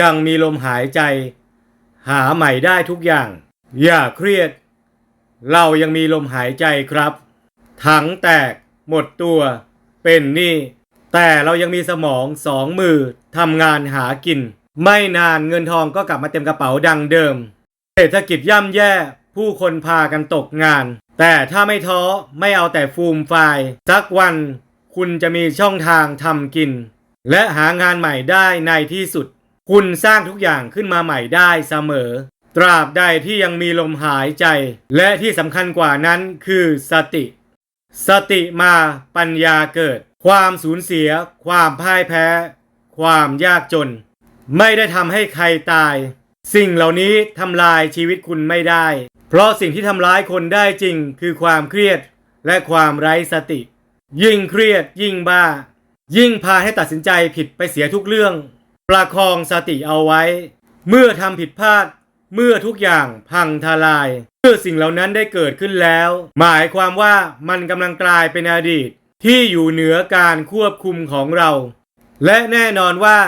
ยังมีลมหายใจ หาใหม่ได้ทุกอย่าง อย่าเครียด เรายังมีลมหายใจครับ ถังแตก หมดตัว เป็นหนี้แต่เรายังมีสมองสองมือทำงานหากิน ไม่นานเงินทองก็กลับมาเต็มกระเป๋าดังเดิม เศรษฐกิจย่ำแย่ ผู้คนพากันตกงาน แต่ถ้าไม่ท้อไม่เอาแต่ฟูมไฟสักวันคุณจะมีช่องทางทำกิน และหางานใหม่ได้ในที่สุด คุณสร้างทุกอย่างขึ้นมาใหม่ได้เสมอ ตราบใดที่ยังมีลมหายใจ และที่สำคัญกว่านั้นคือสติ สติมาปัญญาเกิด ความสูญเสีย ความพ่ายแพ้ ความยากจน ไม่ได้ทำให้ใครตาย สิ่งเหล่านี้ทำลายชีวิตคุณไม่ได้ เพราะสิ่งที่ทำร้ายคนได้จริง คือความเครียดและความไร้สติ ยิ่งเครียดยิ่งบ้า ยิ่งพาให้ตัดสินใจผิดไปเสียทุกเรื่อง ประคองสติเอาไว้ เมื่อทำผิดพลาด เมื่อทุกอย่างพังทลาย เมื่อสิ่งเหล่านั้นได้เกิดขึ้นแล้ว หมายความว่ามันกำลังกลายเป็นอดีต ที่อยู่เหนือการควบคุมของเรา และแน่นอนว่า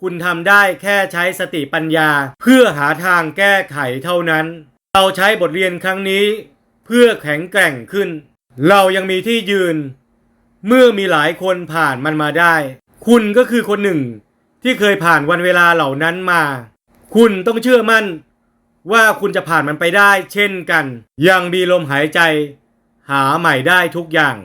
คุณทำได้แค่ใช้สติปัญญา เพื่อหาทางแก้ไขเท่านั้น เราใช้บทเรียนครั้งนี้ เพื่อแข็งแกร่งขึ้น เรายังมีที่ยืน เมื่อมีหลายคนผ่านมันมาได้ คุณก็คือคนหนึ่ง ที่เคยผ่านวันเวลาเหล่านั้นมา คุณต้องเชื่อมั่น ว่าคุณจะผ่านมันไปได้ เช่นกัน ยังมีลมหายใจ หาใหม่ได้ทุกอย่าง